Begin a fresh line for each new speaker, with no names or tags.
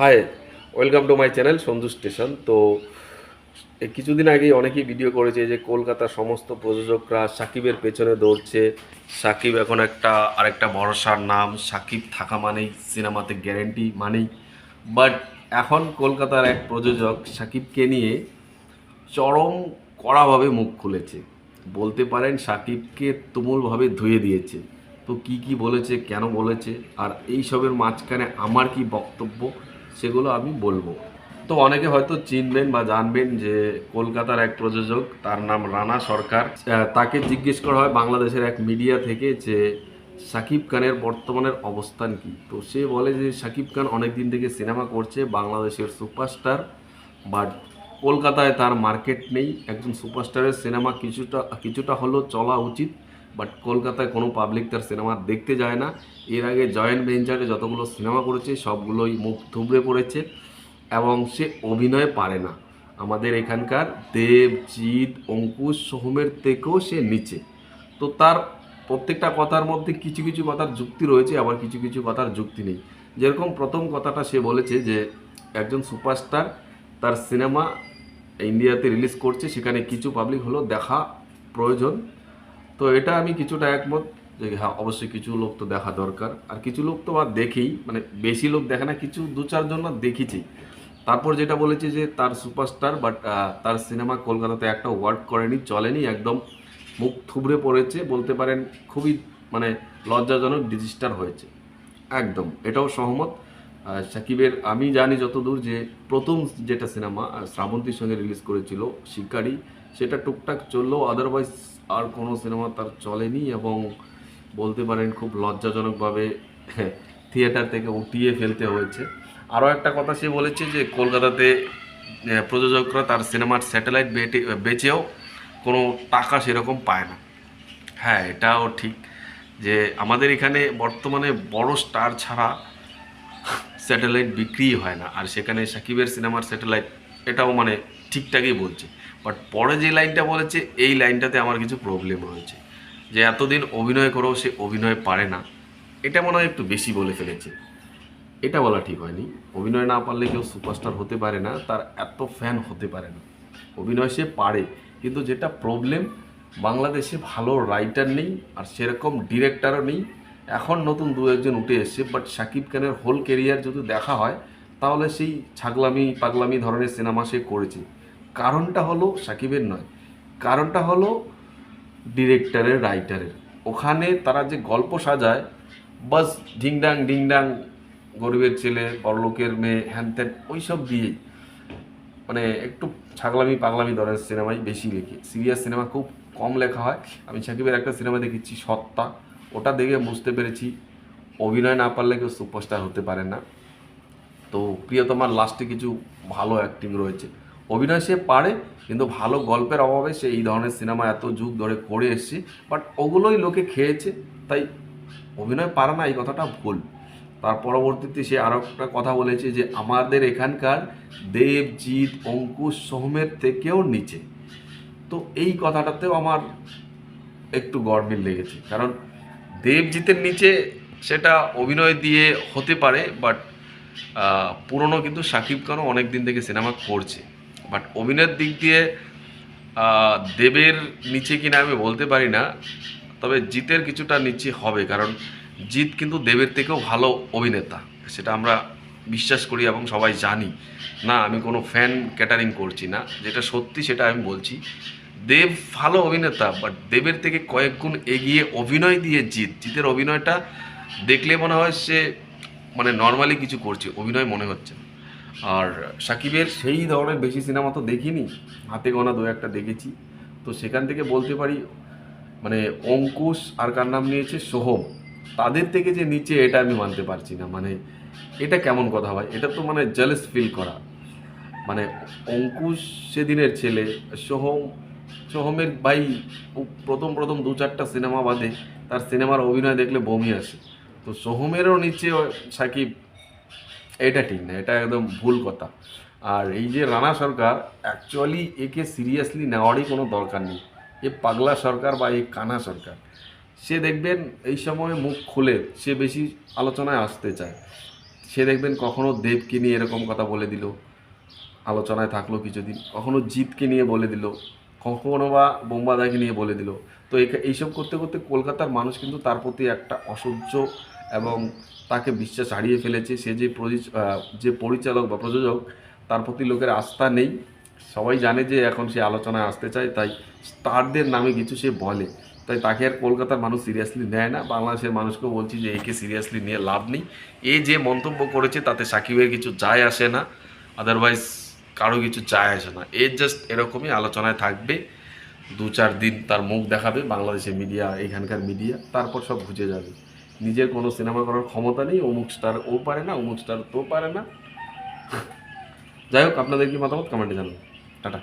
Hi, welcome to my channel Sandhu station. তো কিছুদিন আগেই অনেকেই ভিডিও করেছে যে কলকাতার সমস্ত প্রযোজকরা সাকিবের পেছনে দৌড়ছে। সাকিব এখন একটা, আরেকটা ভরসার নাম। সাকিব থাকা মানেই সিনেমাতে গ্যারেন্টি মানেই। বাট এখন কলকাতার এক প্রযোজক সাকিবকে নিয়ে চরম কড়াভাবে মুখ খুলেছে। বলতে পারেন সাকিবকে তুমুলভাবে ধুয়ে দিয়েছে। তো কি কি বলেছে, কেন বলেছে, আর এই সবের মাঝখানে আমার কি বক্তব্য? সেগুলো আমি বলব। তো অনেকে হয়তো চিনবেন বা জানবেন যে কলকাতার এক প্রযোজক, তার নাম রানা সরকার তাকে জিজ্ঞেস করা হয় বাংলাদেশের এক মিডিয়া থেকে যে সাকিব খানের বর্তমানের অবস্থান কি? তো সে বলে যে সাকিব খান অনেক দিন থেকে সিনেমা করছে, বাংলাদেশের সুপারস্টার, বাট কলকাতায় তার মার্কেট নেই। একজন সুপারস্টারের সিনেমা কিছুটা কিছুটা হলেও চলা উচিত। বাট কলকাতায় কোনো পাবলিক তার সিনেমা দেখতে যায় না। এর আগে জয়েন্ট ভেঞ্চারে যতগুলো সিনেমা করেছে, সবগুলোই মুখ থুবড়ে পড়েছে এবং সে অভিনয় পারে না। আমাদের এখানকার দেব, জিৎ, অঙ্কুশ সোহমের থেকেও সে নিচে। তো তার প্রত্যেকটা কথার মধ্যে কিছু কিছু কথার যুক্তি রয়েছে, আবার কিছু কিছু কথার যুক্তি নেই। যেরকম প্রথম কথাটা সে বলেছে যে, একজন সুপারস্টার তার সিনেমা ইন্ডিয়াতে রিলিজ করছে, সেখানে কিছু পাবলিক হলো, দেখা প্রয়োজন। তো এটা আমি কিছুটা একমত যে হ্যাঁ অবশ্যই কিছু লোক তো দেখা দরকার। আর কিছু লোক তো আর দেখেই মানে বেশি লোক দেখে না, কিছু দু চারজন দেখেছি। তারপর যেটা বলেছি যে, তার সুপারস্টার, বাট তার সিনেমা কলকাতাতে একটা ওয়ার্ক করেনি, চলেনি, একদম মুখ থুবড়ে পড়েছে, বলতে পারেন খুবই মানে লজ্জাজনক ডিজিস্টার হয়েছে। একদম, এটাও সহমত। সাকিবের, আমি জানি যতদূর যে প্রথম যেটা সিনেমা শ্রাবন্তীর সঙ্গে রিলিজ করেছিল শিকারি, সেটা টুকটাক চললেও আদারওয়াইজ আর কোনো সিনেমা তার চলেনি এবং বলতে পারেন খুব লজ্জাজনকভাবে থিয়েটার থেকে উঠিয়ে ফেলতে হয়েছে। আরও একটা কথা সে বলেছে যে কলকাতাতে প্রযোজকরা তার সিনেমার স্যাটেলাইট বেটে, বেচেও কোনো টাকা সেরকম পায় না। হ্যাঁ এটাও ঠিক যে আমাদের এখানে বর্তমানে বড় স্টার ছাড়া স্যাটেলাইট বিক্রিই হয় না। আর সেখানে সাকিবের সিনেমার স্যাটেলাইট এটাও মানে ঠিকঠাকই বলছে। বাট পরে যে লাইনটা বলেছে, এই লাইনটাতে আমার কিছু প্রবলেম হয়েছে। যে এতদিন অভিনয় করেও সে অভিনয় পারে না। এটা মনে হয় একটু বেশি বলে ফেলেছে। এটা বলা ঠিক হয়নি। অভিনয় না পারলে কেউ সুপারস্টার হতে পারে না, তার এত ফ্যান হতে পারে না। অভিনয় সে পারে, কিন্তু যেটা প্রবলেম বাংলাদেশে ভালো রাইটার নেই, আর সেরকম ডিরেক্টরও নেই এখন নতুন দু একজন উঠে এসছে বাট শাকিব খানের হোল কেরিয়ার যদি দেখা হয়, তাহলে সেই ছাগলামি পাগলামি ধরনের সিনেমা সে করেছে। কারণটা হলো সাকিবের নয়, কারণটা হলো ডিরেক্টরের রাইটারের ওখানে তারা যে গল্প সাজায়, বাস ডিংডাং ডিংডাং গরিবের ছেলে, বড়লোকের মেয়ে, হ্যান ত্যান ওই সব দিয়েই। মানে একটু ছাগলামি পাগলামি ধরনের সিনেমাই বেশি লেখে সিরিয়াস সিনেমা খুব কম লেখা হয়। আমি সাকিবের একটা সিনেমা দেখেছি, সত্তা। ওটা দেখে বুঝতে পেরেছি। অভিনয় না পারলে কেউ সুপারস্টার হতে পারে না। তো প্রিয়তমার লাস্টে কিছু ভালো অ্যাক্টিং রয়েছে। অভিনয় সে পারে, কিন্তু ভালো গল্পের অভাবে সে এই ধরনের সিনেমা এত যুগ ধরে করে এসছে। বাট ওগুলোই লোকে খেয়েছে, তাই অভিনয় পারে না, এই কথাটা ভুল। তার পরবর্তীতে সে আরও একটা কথা বলেছে যে, আমাদের এখানকার দেবজিৎ, অঙ্কুশ, সোহমের থেকেও নিচে। তো এই কথাটাতেও আমার একটু গরমিল লেগেছে। কারণ দেবজিতের নিচে সেটা অভিনয় দিয়ে হতে পারে বাট পুরনো কিন্তু শাকিব খানও অনেক দিন থেকে সিনেমা করছে। বাট অভিনয়ের দিক দিয়ে দেবের নিচে কিনা আমি বলতে পারি না, তবে জিতের কিছুটা নিচে হবে, কারণ জিৎ কিন্তু দেবের থেকেও ভালো অভিনেতা, সেটা আমরা বিশ্বাস করি এবং সবাই জানি। না, আমি কোনো ফ্যান ক্যাটারিং করছি না, যেটা সত্যি সেটা আমি বলছি। দেব ভালো অভিনেতা বাট দেবের থেকে কয়েক গুণ এগিয়ে অভিনয় দিয়ে জিৎ জিতের অভিনয়টা দেখলে মনে হয় সে মানে নর্মালি কিছু করছে, অভিনয় মনে হচ্ছে আর সাকিবের সেই ধরনের বেশি সিনেমা তো দেখিনি, হাতে গোনা দু একটা দেখেছি। তো সেখান থেকে বলতে পারি মানে অঙ্কুশ আর কার নাম নিয়েছে? সোহম। তাদের থেকে যে নিচে এটা আমি মানতে পারছি না। মানে এটা কেমন কথা ভাই? এটা তো মানে জেলাস ফিল করা। মানে অঙ্কুশ সেদিনের ছেলে, সোহম সোহমের ভাই প্রথম প্রথম দু চারটা সিনেমা বাদে তার সিনেমার অভিনয় দেখলে বমি আসে। তো সোহমেরও নিচে সাকিব এটা ঠিক না, এটা একদম ভুল কথা। আর এই যে রানা সরকার অ্যাকচুয়ালি একে সিরিয়াসলি নেওয়ারই কোনো দরকার নেই। এ পাগলা সরকার বা এই কানা সরকার। সে দেখবেন এই সময় মুখ খুলে সে বেশি আলোচনায় আসতে চায়। সে দেখবেন কখনো দেবকে নিয়ে এরকম কথা বলে দিল, আলোচনায় থাকল কিছুদিন, কখনো জিতকে নিয়ে বলে দিল। কখনো বা বোম্বাদাকে নিয়ে বলে দিল। তো এইসব করতে করতে কলকাতার মানুষ কিন্তু তার প্রতি একটা অসহ্য এবং তাকে বিশ্বাস হারিয়ে ফেলেছে। সে যে যে পরিচালক বা প্রযোজক, তার প্রতি লোকের আস্থা নেই। সবাই জানে যে এখন সে আলোচনায় আসতে চায়, তাই স্টারদের নামে কিছু সে বলে। তাই তাকে আর কলকাতার মানুষ সিরিয়াসলি নেয় না। বাংলাদেশের মানুষকেও বলছি যে একে সিরিয়াসলি নিয়ে লাভ নেই। এ যে মন্তব্য করেছে, তাতে সাকিবের কিছু যায় আসে না। আদারওয়াইজ কারও কিছু চায় আসে না। এর জাস্ট এরকমই আলোচনায় থাকবে। দু চার দিন তার মুখ দেখাবে, বাংলাদেশের মিডিয়া এখানকার মিডিয়া তারপর সব বুঝে যাবে। নিজের কোনো সিনেমা করার ক্ষমতা নেই, অমুক স্টার ও পারে না, অমুক স্টার তো পারে না। যাই হোক, আপনাদের কি মতামত? কমেন্টে জানাবেন। টাটা।